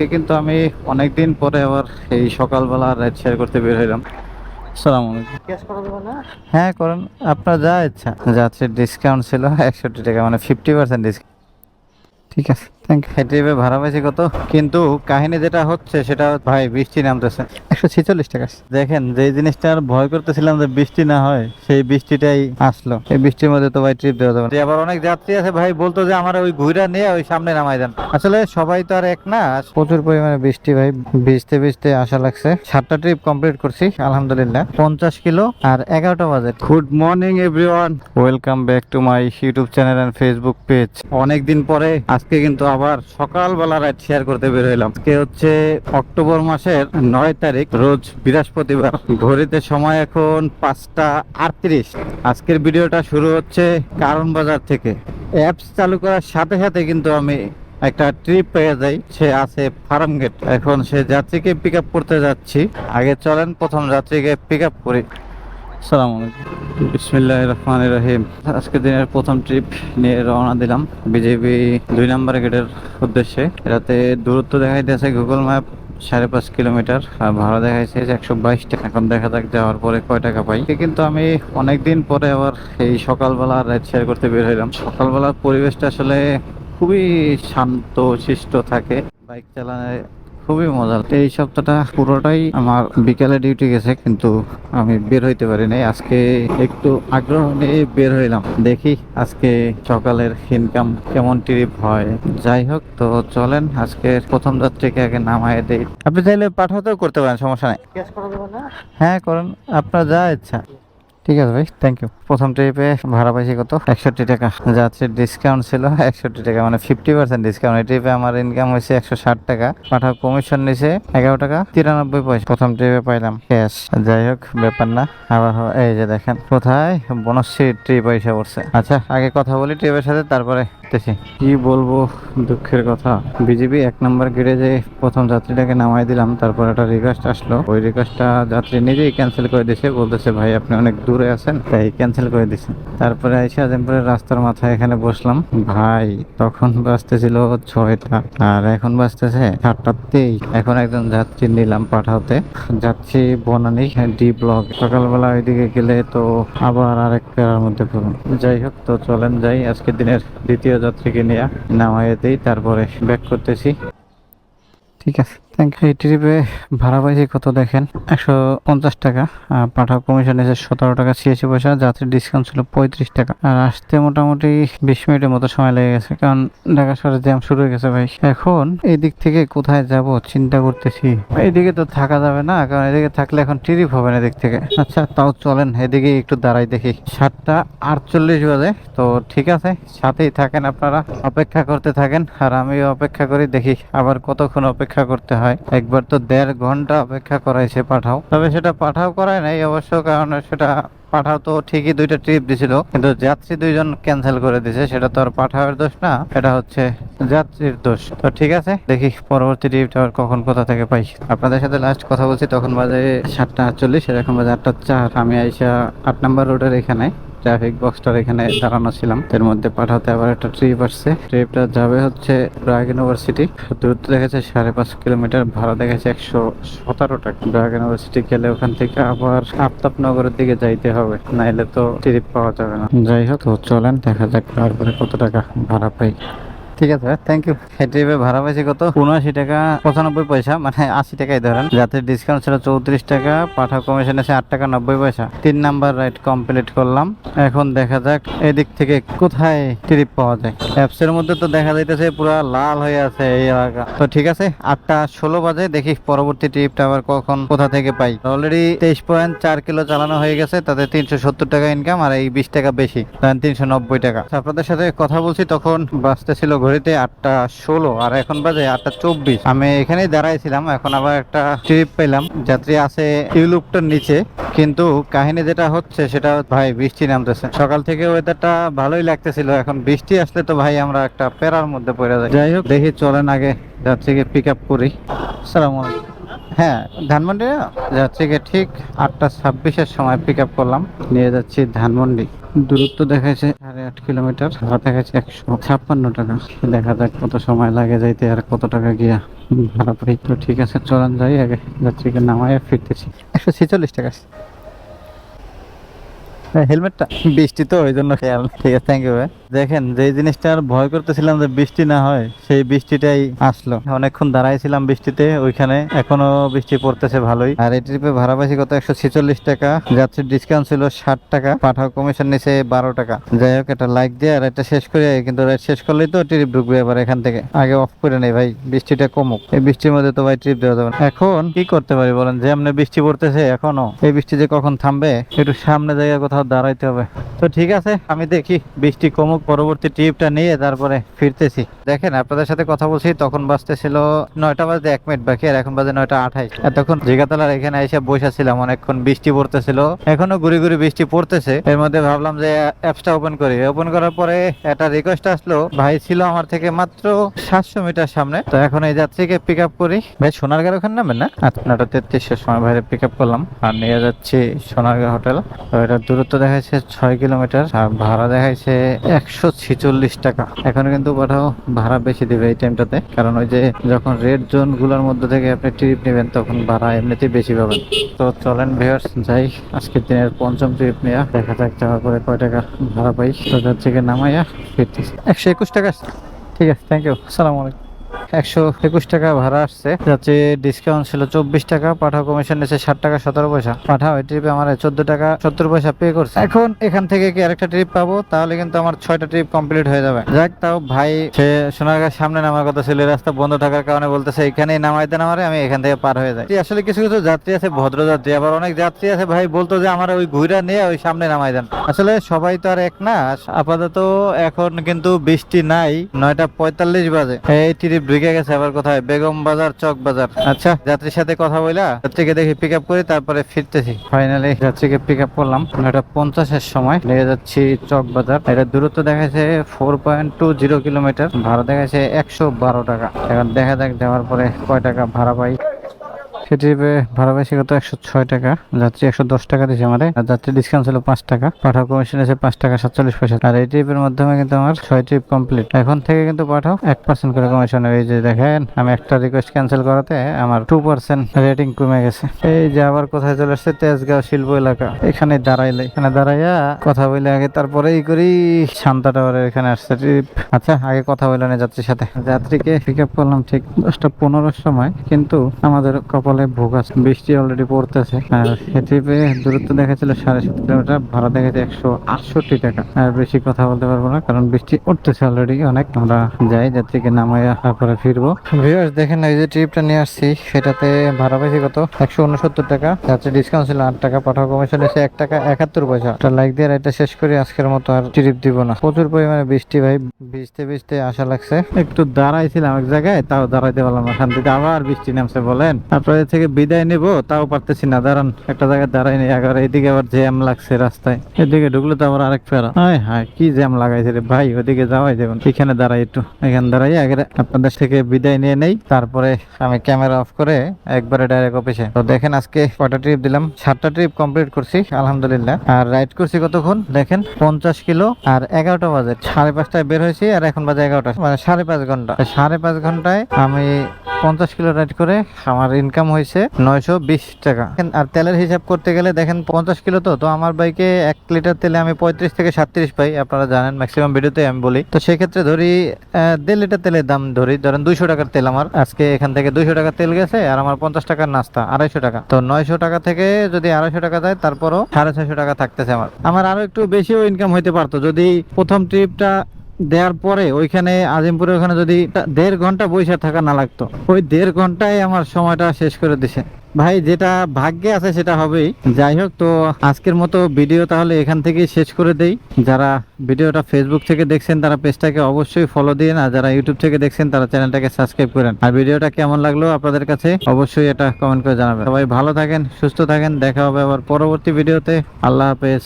আজকে কিন্তু আমি অনেকদিন পরে আবার এই সকালবেলা রাইড শেয়ার করতে বের হইলাম। সালাম আলাইকুম। হ্যাঁ করেন। আপনার যা ইচ্ছা। যাত্রীর ডিসকাউন্ট ছিল একষট্টি টাকা মানে ফিফটি পার্সেন্ট ডিসকাউন্ট ঠিক আছে। থ্যাংক ভাড়া পাইছি কত? কিন্তু কাহিনী যেটা হচ্ছে সেটা ভাই বৃষ্টি নামতেছে। একশো ছেচল্লিশ টাকা। দেখেন যে জিনিসটা আর ভয় করতেছিলাম যে বৃষ্টি না হয় সেই বৃষ্টিটাই আসলো। এই বৃষ্টির মধ্যে তো ভাই ট্রিপ দেওয়া যাবে আবার অনেক যাত্রী আছে ভাই বলতো যে আমার ওই ঘুরা নিয়ে ওই সামনে নামাই দেন। আসলে সবাই তো আর এক না প্রচুর পরিমাণে বৃষ্টি ভাই ভিজতে ভিজতে আশা লাগছে। সাতটা ট্রিপ কমপ্লিট করছি আলহামদুলিল্লাহ। পঞ্চাশ কিলো আর এগারোটা বাজে। Good morning everyone welcome back to my YouTube channel and Facebook page অনেক দিন পরে আজকে কিন্তু আবার সকালবেলা রাইড শেয়ার করতে বের হইলাম। আজকে হচ্ছে অক্টোবর মাসের নয় তারিখ, রোজ বৃহস্পতিবার। ঘড়িতে সময় এখন পাঁচটা আটত্রিশ। আজকের ভিডিওটা শুরু হচ্ছে কারণ বাজার থেকে। অ্যাপস চালু করার সাথে সাথে কিন্তু আমি একটা ট্রিপ পেয়ে যাই। সে আছে ফার্ম গেট এখন সে যাত্রীকে পিক করতে যাচ্ছি। আগে চলেন, প্রথম যাত্রীকে পিক করি। সালাম আলাইকুম। বিসমিল্লাহ রহমান রহিম। আজকে দিনের প্রথম ট্রিপ নিয়ে রওনা দিলাম বিজেপি দুই নম্বর গেটের উদ্দেশ্যে। রাতে দূরত্ব দেখাইতেছে গুগল ম্যাপ সাড়ে পাঁচ কিলোমিটার, আর ভাড়া দেখাইছে একশো বাইশ টাকা। এখন দেখা যাক যাওয়ার পরে কয় টাকা পাই। কিন্তু আমি অনেকদিন পরে আবার এই সকালবেলা রাইড শেয়ার করতে বের হইলাম। সকালবেলার পরিবেশটা আসলে খুবই শান্ত শিষ্ট থাকে। বাইক চালানো খুবই মজা এই সপ্তাহটা পুরোটাই আমার বিকালে ডিউটি গেছে কিন্তু আমি বের হইতে পারি নাই আজকে একটু আগ্রহ নিয়ে বের হইলাম। দেখি আজকে সকালের ইনকাম কেমন ট্রিপ হয়। যাই হোক তো চলেন আজকে প্রথম যাত্রীকে আগে নামায় দেই। আপনি চাইলে পাঠাতেও করতে পারেন সমস্যা নেই। হ্যাঁ করেন। আপনার যা ইচ্ছা। ঠিক আছে ভাই থ্যাংক ইউ প্রথম ট্রিপে ভাড়া পাইছি কত? একষট্টি টাকা। যাত্রীর ডিসকাউন্ট ছিল একষট্টি টাকা মানে ফিফটি পার্সেন্ট ডিসকাউন্ট এই ট্রিপে আমার ইনকাম হয়েছে একশো ষাট টাকা। পাঠা কমিশন নিছে এগারো টাকা, তিরানব্বই পয়সা। প্রথম ট্রিপে পাইলাম। ক্যাশ যাই হোক, ব্যাপার না। আবার এই যে দেখেন, কোথায়? বনশ্রী ট্রিপ পয়সা পড়ছে। আচ্ছা আগে কথা বলি ট্রিপের সাথে, তারপরে দেখতেছি কি বলব, দুঃখের কথা। বিজেপি এক নম্বর গেটে যে প্রথম যাত্রীটাকে নামাই দিলাম, তারপর একটা রিকোয়েস্ট আসলো। ওই রিকোয়েস্টটা যাত্রী নিজেই ক্যান্সেল করে দিয়েছে বলতেছে, ভাই, আপনি অনেক দূরে আছেন। তাই ক্যান্সেল করে দিছে। তারপরে এসে আজিমপুরের রাস্তার মাথায় এখানে বসলাম। ভাই, তখন বাজতেছিল ছয়টা, আর এখন বাঁচতেছে বাজতেছে সাতটাতেই এখন একজন যাত্রী নিলাম পাঠাতে। যাচ্ছি বনানি ডি ব্লক সকালবেলা ওইদিকে গেলে তো আবার আরেক প্যারার মধ্যে যাই হোক, তো চলেন যাই। আজকের দিনের দ্বিতীয় যাত্রীকে নিয়ে নামাইয়ে দিই তারপরে ব্যাক করতেছি। ঠিক আছে। এই ট্রিপে ভাড়া পাইছি কত দেখেন, একশো পঞ্চাশ টাকা পাঠাও কমিশন এসে সতেরো টাকা ছিয়াশি পয়সা, যাত্রীর ডিসকাউন্ট ছিল পঁয়ত্রিশ টাকা। আর আসতে মোটামুটি বিশ মিনিটের মতো সময় লেগে গেছে, কারণ ঢাকা শহরে জ্যাম শুরু হয়ে গেছে ভাই। এখন এই থেকে কোথায় যাব চিন্তা করতেছি। এইদিকে তো থাকা যাবে না, কারণ এদিকে থাকলে এখন ট্রিপ হবে না এদিক থেকে। আচ্ছা তাও চলেন এদিকে একটু দাঁড়াই দেখি। সাতটা আটচল্লিশ বাজে, তো ঠিক আছে, সাথেই থাকেন আপনারা। অপেক্ষা করতে থাকেন, আর আমিও অপেক্ষা করি, দেখি আবার কতক্ষণ অপেক্ষা করতে হয়। একবার তো দেড় ঘণ্টা অপেক্ষা করাইছে পাঠাও। তবে সেটা পাঠাও করায় নাই অবশ্য, কারণ সেটা পাঠাও তো ঠিকই দুইটা ট্রিপ দিছিল। কিন্তু যাত্রী দুইজন ক্যান্সেল করে দিছে, সেটা তো আর পাঠাওয়ের দোষ না এটা হচ্ছে যাত্রীর দোষ। তো ঠিক আছে, দেখি পরবর্তী ট্রিপটা আবার কখন কোথা থেকে পাই। আপনাদের সাথে লাস্ট কথা বলছি, তখন বাজে সাতটা আটচল্লিশ, আর এখন বাজে আটটা চার। আমি আইসা আট নাম্বার রোডের এখানে। ট্রাফিক বক্সটার এখানে দাঁড়ানো ছিলাম। এর মধ্যে পাঠাতে আবার একটা ট্রিপ আসছে। ট্রিপটা যাবে হচ্ছে ব্রাগ ইউনিভার্সিটি দূরত্ব দেখেছে সাড়ে পাঁচ কিলোমিটার, ভাড়া দেখেছে একশো সতেরো টাকা। ব্রাগ ইউনিভার্সিটি গেলে ওখান থেকে আবার আফতাবনগরের দিকে যাইতে হবে। নাইলে তো ট্রিপ পাওয়া যাবে না। যাই হোক চলেন, দেখা যাক তারপরে কত টাকা ভাড়া পাই। ঠিক আছে থ্যাংক ইউ এই ট্রিপে ভাড়া পাইছি কত? উনআশি টাকা, পঁচানব্বই পয়সা মানে আশি টাকাই ধরেন। যাতে ডিসকাউন্ট ছিল চৌত্রিশ টাকা পাঠা কমিশন আছে আট টাকা নব্বই পয়সা। তিন নাম্বার রাইড কমপ্লিট করলাম। এখন দেখা যাক এদিক থেকে কোথায় ট্রিপ পাওয়া যায়। অ্যাপসের মধ্যে তো দেখা যাইতেছে পুরো লাল হয়ে আছে এই এলাকা। তো ঠিক আছে, আটটা ষোলো বাজে, দেখি পরবর্তী ট্রিপটা আবার কখন, কোথা থেকে পাই। অলরেডি তেইশ পয়েন্ট চার কিলো চালানো হয়ে গেছে, তাতে তিনশো সত্তর টাকা ইনকাম আর এই বিশ টাকা বেশি তিনশো নব্বই টাকা। আপনাদের সাথে কথা বলছি, তখন বাসতে ছিল ঘড়িতে আটটা ষোলো আর এখন বাজে আটটা চব্বিশ। আমি এখানেই দাঁড়াইছিলাম, এখন আবার একটা ট্রিপ পেলাম। যাত্রী আছে ইউলুপটার নিচে, কিন্তু কাহিনী যেটা হচ্ছে সেটা ভাই বৃষ্টি নামতেছে। সকাল থেকে ওয়েদারটা ভালোই লাগতেছিল, এখন বৃষ্টি আসলে তো ভাই আমরা একটা প্যারার মধ্যে পড়ে যাই। যাই হোক, দেখি চলেন আগে যাত্রীকে পিক আপ করি। সালাম আলাইকুম। হ্যাঁ ধানমন্ডি না? যাত্রীকে ঠিক আটটা ছাব্বিশের সময় পিক আপ করলাম। নিয়ে যাচ্ছি ধানমন্ডি। দূরত্ব দেখাচ্ছে সাড়ে আট কিলোমিটার ভাড়া দেখাচ্ছে একশো ছাপ্পান্ন টাকা। দেখা যাক কত সময় লাগে যাইতে আর কত টাকা গিয়া ভাড়া পাই তো ঠিক আছে চলান যাই আগে। যাত্রীকে নামায় ফিরতেছি। একশো ছেচল্লিশ টাকা। হ্যাঁ, হেলমেটটা। বৃষ্টি তো ওই জন্য খেয়াল ঠিক আছে থ্যাংক ইউ ভাই। দেখেন, যে জিনিসটা আর ভয় করতেছিলাম যে বৃষ্টি না হয়, সেই বৃষ্টিটাই আসলো। অনেকক্ষণ দাঁড়াইছিলাম বৃষ্টিতে, ওইখানে এখনও বৃষ্টি পড়তেছে ভালোই। আর এই ট্রিপে ভাড়া পাইছি কত? একশো ছেচল্লিশ টাকা। যাত্রীর ডিসকাউন্ট ছিল ষাট টাকা। পাঠাও কমিশন নিচে বারো টাকা। যাই হোক এটা লাইক দিয়ে আর এটা শেষ করে কিন্তু রাইড শেষ করলেই তো ট্রিপ ঢুকবে এবার এখান থেকে। আগে অফ করে নেই ভাই, বৃষ্টিটা কমুক। এই বৃষ্টির মধ্যে তো ভাই ট্রিপ দেওয়া যাবে। এখন কি করতে পারি বলেন? যে এমনি বৃষ্টি পড়তেছে এখনও, এই বৃষ্টি যে কখন থামবে, একটু সামনে জায়গায় কোথাও দাঁড়াইতে হবে। তো ঠিক আছে, আমি দেখি বৃষ্টি কমুক পরবর্তী ট্রিপটা নিয়ে তারপরে ফিরতেছি। দেখেন, আপনাদের সাথে কথা বলছি, তখন বাজতেছিল নয়টা বাজতে এক মিনিট বাকি, আর এখন বাজে নয়টা আঠাইশ। এতক্ষণ জিগাতলার এখানে এসে বসেছিলাম অনেকক্ষণ বৃষ্টি পড়তেছিল। এখনও গুড়ি গুড়ি বৃষ্টি পড়তেছে। এর মধ্যে ভাবলাম যে অ্যাপসটা ওপেন করি। ওপেন করার পরে একটা রিকোয়েস্ট আসলো, ভাই ছিল আমার থেকে মাত্র সাতশো মিটার সামনে। তো এখন এই যাত্রীকে পিক আপ করি। ভাই, সোনারগাঁও ওখানে নামেন না? আচ্ছা নটা তেত্রিশের সময় ভাইরে পিক আপ করলাম। আর নিয়ে যাচ্ছি সোনারগাঁ হোটেল তো এটার দূরত্ব দেখাচ্ছে ছয় কিলোমিটার, আর ভাড়া দেখাইছে একশো ছিচল্লিশ টাকা। এখন কিন্তু পাঠাও ভাড়া বেশি দিবে এই টাইমটাতে কারণ ওই যে যখন রেড জোনগুলোর মধ্যে থেকে আপনি ট্রিপ নেবেন, তখন ভাড়া এমনিতেই বেশি পাবেন। তো চলেন ভিউয়ার্স যাই, আজকের দিনের পঞ্চম ট্রিপ নেওয়া দেখা যাক যাওয়ার পরে কয় টাকা ভাড়া পাই। তো থেকে নামাইয়া ফিরতেছি। একশো একুশ টাকা, ঠিক আছে থ্যাংক ইউ আসসালামু আলাইকুম। একশো একুশ টাকা ভাড়া আসছে। যাচ্ছে ডিসকাউন্ট ছিল চব্বিশ টাকা, পাঠাও কমিশন নিয়েছে ষাট টাকা, সতেরো পয়সা। পাঠাও, এই ট্রিপে আমার চোদ্দ টাকা, সত্তর পয়সা পে করছে। এখন এখান থেকে কি আরেকটা ট্রিপ পাবো? তাহলে কিন্তু আমার ছয়টা ট্রিপ কমপ্লিট হয়ে যাবে। যাক, তাও ভাই, সে সামনে নামার কথা ছিল রাস্তা বন্ধ থাকার কারণে বলতেছে, এখানেই নামাই দেন আমারে, আমি এখান থেকে পার হয়ে যাই। আসলে কিছু কিছু যাত্রী আছে, ভদ্র যাত্রী, আবার অনেক যাত্রী আছে, ভাই, বলতো যে আমার ওই ঘুরা নিয়ে ওই সামনে নামাই দেন। আসলে সবাই তো আর এক না আপাতত এখন কিন্তু বৃষ্টি নাই, নয়টা পঁয়তাল্লিশ বাজে। এই ট্রিপ ঢুকে গেছে আবার কোথায়? বেগম বাজার চক বাজার। আচ্ছা। যাত্রীর সাথে কথা বইলা যাত্রীকে দেখি পিক আপ করি তারপরে ফিরতেছি। ফাইনালি যাত্রীকে পিক আপ করলাম। নয়টা পঞ্চাশের সময় নিয়ে যাচ্ছি চক বাজার। এটা দূরত্ব দেখাচ্ছে four point two zero kilometre ভাড়া দেখাচ্ছে একশো বারো টাকা। এখন দেখা যাক যাওয়ার পরে কয় টাকা ভাড়া পাই। সেটিপে ভাড়া বেশি কত? একশো ছয় টাকা। যাত্রী একশো দশ টাকা দিয়েছে আমার আর যাত্রী ডিসকাউন্ট ছিল পাঁচ টাকা। পাঠাও কমিশন আছে পাঁচ টাকা সাতচল্লিশ পয়সা। আর এই ট্রিপের মাধ্যমে কিন্তু আমার ছয় ট্রিপ কমপ্লিট এখন থেকে কিন্তু পাঠাও, এক পার্সেন্ট করে কমিশন এই যে দেখেন, আমি একটা রিকোয়েস্ট ক্যান্সেল করাতে আমার টু পার্সেন্ট রেটিং কমে গেছে। এই যে আবার কোথায় চলে আসছে? তেজগাঁও শিল্প এলাকা। এখানে দাঁড়াইলে। এখানে দাঁড়াইয়া কথা বলে আগে তারপরে এই করি। শান্তা টাওয়ারের এখানে আসছে ট্রিপ আচ্ছা আগে কথা বলে না যাত্রীর সাথে। যাত্রীকে পিক আপ করলাম ঠিক দশটা পনেরোর সময়। কিন্তু আমাদের কপালে ভোগ আছে বৃষ্টি অলরেডি পড়তেছে। আর এই ট্রিপে দূরত্ব দেখাচ্ছিল সাড়ে সাত কিলোমিটার, ভাড়া দেখাচ্ছে একশো আটষট্টি টাকা। আর বেশি কথা বলতে পারব না, কারণ বৃষ্টি উঠতেছে অলরেডি অনেক। আমরা যাই যাত্রীকে নামাইয়া তারপরে ফিরবো। ভিউয়ার্স দেখেন এই যে ট্রিপটা নিয়ে আসছি, সেটাতে ভাড়া পাইছি কত? একশো উনসত্তর টাকা। যাচ্ছে ডিসকাউন্ট ছিল আট টাকা, পাঠাও কমিশন এসে এক টাকা একাত্তর পয়সা। একটা লাইক দিয়ে এটা শেষ করি, আজকের মতো আর ট্রিপ দিব না। প্রচুর পরিমাণে বৃষ্টি ভাই, ভিজতে ভিজতে আশা লাগছে। একটু দাঁড়াইছিলাম এক জায়গায়, তাও দাঁড়াইতে পারলাম না, শান্তিতে আবার বৃষ্টি নামছে, বলেন। আপনাদের থেকে বিদায় নেব, তাও পারতেছি না। দাঁড়ান, একটা জায়গায় দাঁড়াই নেই আবার এইদিকে আবার জ্যাম লাগছে রাস্তায়। এদিকে ঢুকলে তো আবার আরেক ফেরা। হায় হায়, কি জ্যাম লাগাইছে রে ভাই, ওদিকে যাওয়াই যাবেন এখানে দাঁড়াই একটু, এখানে দাঁড়াই, আগে আপনাদের থেকে বিদায় নিয়ে নেই। তারপরে আমি ক্যামেরা অফ করে একবারে ডাইরেক্ট অফিসে তো দেখেন আজকে কয়টা ট্রিপ দিলাম? সাতটা ট্রিপ কমপ্লিট করছি, আলহামদুলিল্লাহ। আর রাইড করছি কতক্ষণ? দেখেন, পঞ্চাশ কিলো আর এগারোটা বাজে। সাড়ে পাঁচটায় বের হয়েছি আর এখন বাজে এগারোটা। মানে সাড়ে পাঁচ ঘণ্টা। সাড়ে পাঁচ ঘন্টায় আমি পঞ্চাশ কিলো রাইড করে আমার ইনকাম হয়েছে নয়শো বিশ টাকা। আর তেলের হিসাব করতে গেলে দেখেন পঞ্চাশ কিলো তো তো আমার বাইকে এক লিটার তেলে আমি পঁয়ত্রিশ থেকে সাতত্রিশ পাই, আপনারা জানেন ম্যাক্সিমাম ভিডিওতে আমি বলি। তো সেক্ষেত্রে ধরি দেড় লিটার তেলের দাম ধরি, ধরেন দুইশো টাকার তেল আমার। আজকে এখান থেকে দুইশো টাকার তেল গেছে, আর আমার পঞ্চাশ টাকার নাস্তা, আড়াইশো টাকা। তো নয়শো টাকা থেকে যদি আড়াইশো টাকা যায়, তারপরও সাড়ে ছয়শো টাকা থাকতেছে আমার। আমার আরও একটু বেশিও ইনকাম হইতে পারতো, যদি প্রথম ট্রিপটা দেওয়ার পরে ওইখানে আজিমপুরে ওখানে যদি দেড় ঘণ্টা বসে থাকা না লাগতো। ওই দেড় ঘন্টায় আমার সময়টা শেষ করে দিছে। ভাই, যেটা ভাগ্যে আছে সেটা হবেই। যাই হোক, তো আজকের মতো ভিডিও তাহলে এখান থেকেই শেষ করে দেই। যারা ভিডিওটা ফেসবুক থেকে দেখছেন, তারা পেজটাকে অবশ্যই ফলো দিন আর যারা ইউটিউব থেকে দেখছেন, তারা চ্যানেলটাকে সাবস্ক্রাইব করেন। আর ভিডিওটা কেমন লাগল আপনাদের কাছে, অবশ্যই এটা কমেন্ট করে জানাবেন। সবাই ভালো থাকেন, সুস্থ থাকেন, দেখা হবে আবার পরবর্তী ভিডিওতে। আল্লাহ হাফেজ।